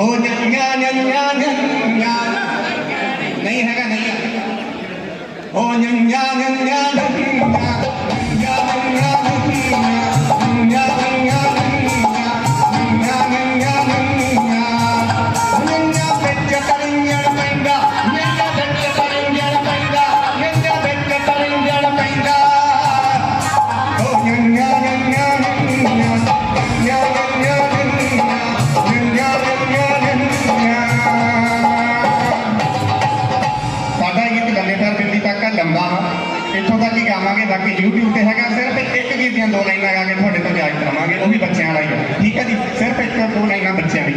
ओ नन्या नन्या नन्या नहीं हैगा नहीं ओ नन्या नन्या ਇੱਥੋਂ ਤੱਕ ਹੀ ਗਾਵਾਂਗੇ ਬਾਕੀ YouTube ਤੇ ਹੈਗਾ, ਸਿਰਫ ਇੱਕ ਗੀਤ ਦੀਆਂ ਦੋ ਲਾਈਨਾਂ ਗਾ ਕੇ ਤੁਹਾਡੇ ਤੋਂ ਜਾਇਜ਼ ਕਰਾਵਾਂਗੇ, ਉਹ ਵੀ ਬੱਚਿਆਂ ਵਾਲਾ ਹੀ ਹੈ ਠੀਕ ਹੈ ਜੀ, ਸਿਰਫ ਇੱਕ ਦੋ ਲਾਈਨਾਂ ਬੱਚਿਆਂ ਦੀ